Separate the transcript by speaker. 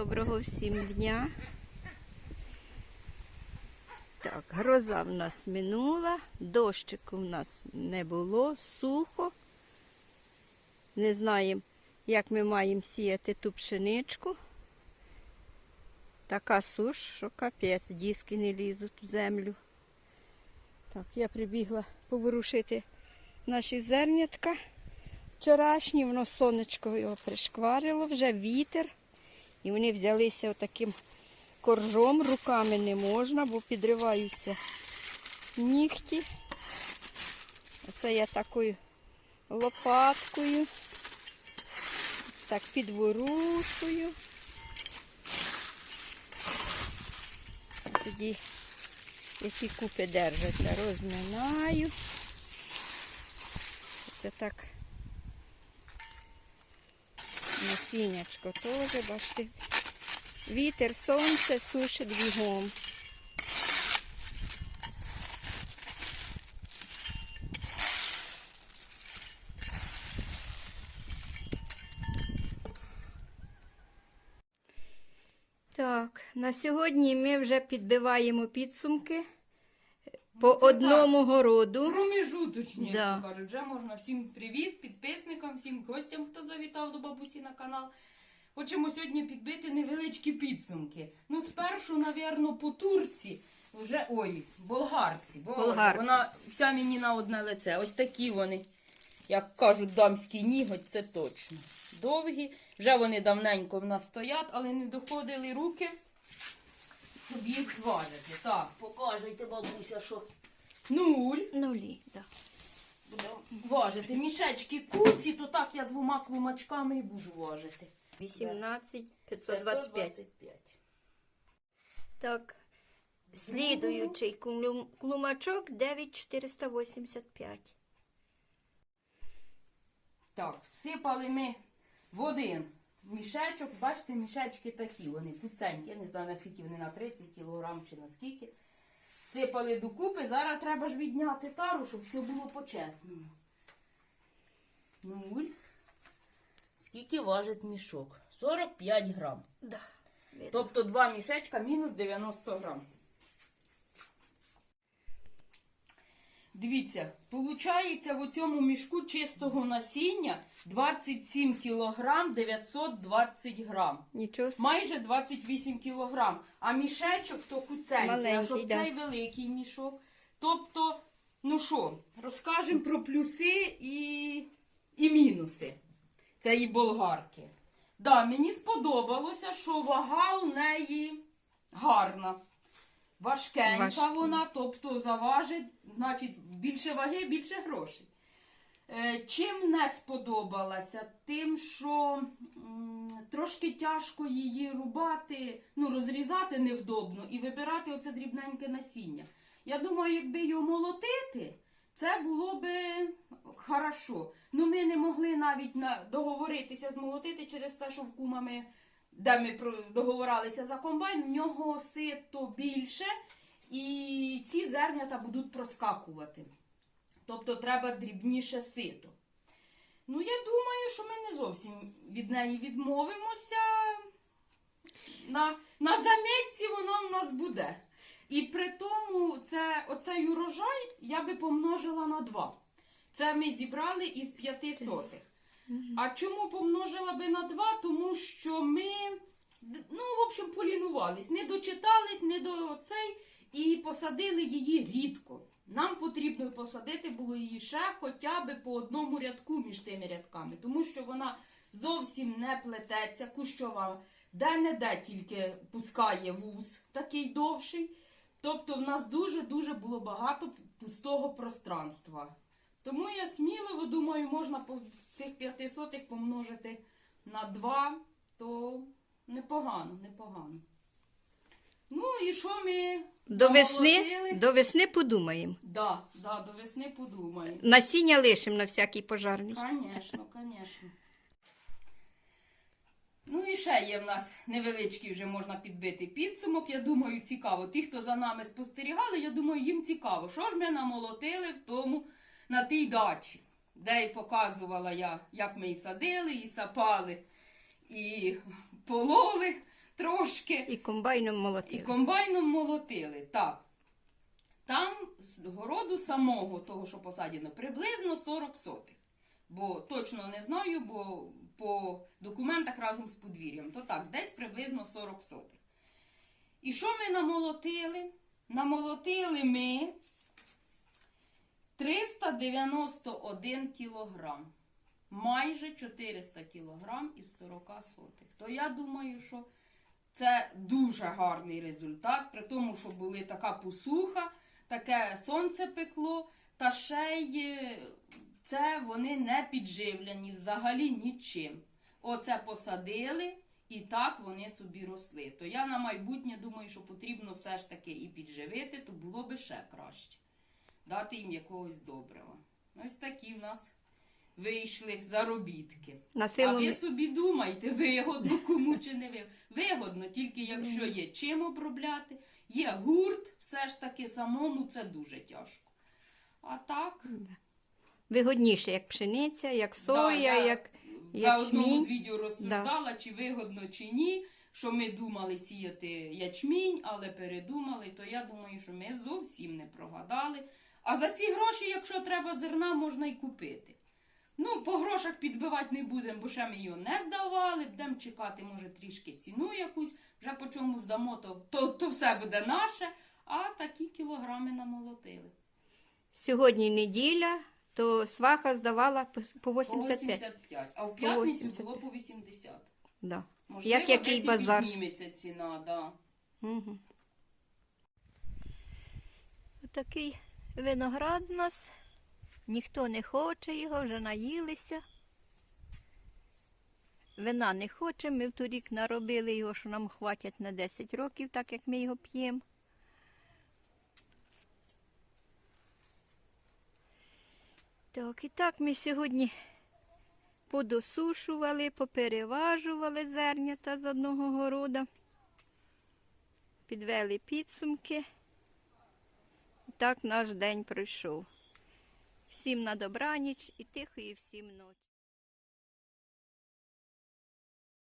Speaker 1: Доброго всім дня. Так, гроза в нас минула, дощику в нас не було, сухо. Не знаємо, як ми маємо сіяти ту пшеничку. Така суш, що капець, диски не лізуть в землю. Так, я прибігла поворушити наші зернятка. Вчорашні, воно сонечко його пришкварило, вже вітер. І вони взялися отаким коржом, руками не можна, бо підриваються нігті. Оце я такою лопаткою. Так підворушую. Тоді які купи держаться, розминаю. Це так насіннячко теж, бачите. Вітер, сонце сушить бігом. Так, на сьогодні ми вже підбиваємо підсумки по
Speaker 2: це
Speaker 1: одному городу.
Speaker 2: Проміжуточні,
Speaker 1: Да.
Speaker 2: як то кажуть. Вже можна всім привіт, підписникам, всім гостям, хто завітав до бабусі на канал. Хочемо сьогодні підбити невеличкі підсумки. Ну, спершу, навірно, по турці. Вже ой, болгарці. Боже,
Speaker 1: Болгарка.
Speaker 2: Вона вся мені на одне лице. Ось такі вони, як кажуть, дамський ніготь, це точно. Довгі. Вже вони давненько в нас стоять, але не доходили руки, щоб їх зважити. Так, покажете, бабуся, що нуль.
Speaker 1: Нулі, так.
Speaker 2: Будемо важити. Мішечки куці, то так я двома клумачками і буду важити.
Speaker 1: 18 525.
Speaker 2: 525.
Speaker 1: Так. Слідуючий клум- клумачок 9485.
Speaker 2: Так, всипали ми в один мішечок. Бачите, мішечки такі, вони куценькі. Я не знаю, наскільки вони на 30 кг чи на скільки. Сипали докупи. Зараз треба ж відняти тару, щоб все було по-чесному. Нуль. Скільки важить мішок? 45 грам.
Speaker 1: Да.
Speaker 2: Тобто два мішечка мінус 90 грам. Дивіться, виходить в цьому мішку чистого насіння 27 кілограм 920 грам.
Speaker 1: Нічого собі.
Speaker 2: Майже 28 кілограм. А мішечок то куценький, а
Speaker 1: Маленький,
Speaker 2: щоб
Speaker 1: да.
Speaker 2: цей великий мішок. Тобто, ну що, розкажемо про плюси і, і мінуси цієї болгарки. Да, мені сподобалося, що вага у неї гарна. Важкенька
Speaker 1: Важкий.
Speaker 2: вона, тобто заважить, значить, більше ваги, більше грошей. Е, Чим не сподобалася? Тим, що м, трошки тяжко її рубати, ну, розрізати невдобно і вибирати оце дрібненьке насіння. Я думаю, якби його молотити, це було би хорошо. Ну, ми не могли навіть на, договоритися змолотити через те, що в кума ми, де ми договорилися за комбайн, в нього сито більше, і ці зернята будуть проскакувати. Тобто треба дрібніше сито. Ну, я думаю, що ми не зовсім від неї відмовимося. На, на замітці вона в нас буде. І при тому це, оцей урожай я би помножила на 2. Це ми зібрали із 5 сотих. А чому помножила би на 2? Тому що ми, ну, в общем, полінувались. Не дочитались, не до цей, і посадили її рідко. Нам потрібно посадити було її ще хоча б по одному рядку між тими рядками, тому що вона зовсім не плететься, кущова, де-не-де тільки пускає вуз такий довший. Тобто в нас дуже-дуже було багато пустого пространства. Тому я сміливо думаю, можна з цих п'яти сотих помножити на 2, то непогано, непогано. Ну і що ми
Speaker 1: До весни, до весни подумаємо.
Speaker 2: Да, да, до весни подумаємо.
Speaker 1: Насіння лишимо на всякий пожарний.
Speaker 2: Звісно, звісно. Ну і ще є в нас невеличкий вже можна підбити підсумок. Я думаю, цікаво. Ті, хто за нами спостерігали, я думаю, їм цікаво. Що ж ми намолотили в тому, на тій дачі, де і показувала я, як ми і садили, і сапали, і пололи. трошки.
Speaker 1: І комбайном молотили.
Speaker 2: І комбайном молотили. Так. Там з городу самого, того, що посадено, приблизно 40 сотих. Бо точно не знаю, бо по документах разом з подвір'ям. То так, десь приблизно 40 сотих. І що ми намолотили? Намолотили ми 391 кілограм. Майже 400 кілограм із 40 сотих. То я думаю, що це дуже гарний результат, при тому, що були така посуха, таке сонце пекло, та ще й е, це вони не підживлені взагалі нічим. Оце посадили, і так вони собі росли. То я на майбутнє думаю, що потрібно все ж таки і підживити, то було би ще краще. Дати їм якогось доброго. Ось такі в нас вийшли заробітки.
Speaker 1: На
Speaker 2: А ви собі думайте, вигодно кому чи не вигодно. Вигодно, тільки якщо є чим обробляти, є гурт, все ж таки самому це дуже тяжко. А так,
Speaker 1: вигодніше, як пшениця, як
Speaker 2: да,
Speaker 1: соя,
Speaker 2: я
Speaker 1: як
Speaker 2: на одному з відео розсуждала, чи вигодно, чи ні. Що ми думали сіяти ячмінь, але передумали, то я думаю, що ми зовсім не прогадали. А за ці гроші, якщо треба зерна, можна і купити. Ну, по грошах підбивати не будемо, бо ще ми його не здавали. Будемо чекати, може, трішки ціну якусь, вже по чому здамо, то, то, то все буде наше. А такі кілограми намолотили.
Speaker 1: Сьогодні неділя, то сваха здавала по- по
Speaker 2: По
Speaker 1: 85.
Speaker 2: 85. А в п'ятницю
Speaker 1: 85.
Speaker 2: було по 80.
Speaker 1: Да.
Speaker 2: Можливо,
Speaker 1: Як який
Speaker 2: десь
Speaker 1: базар.
Speaker 2: підніметься ціна, да.
Speaker 1: Угу. Отакий виноград у нас. Ніхто не хоче його, вже наїлися. Вина не хоче, ми в торік наробили його, що нам хватять на 10 років, так як ми його п'ємо. Так, і так ми сьогодні подосушували, попереважували зернята з одного города підвели підсумки. Так наш день пройшов. Всім на добраніч і тихої всім ночі.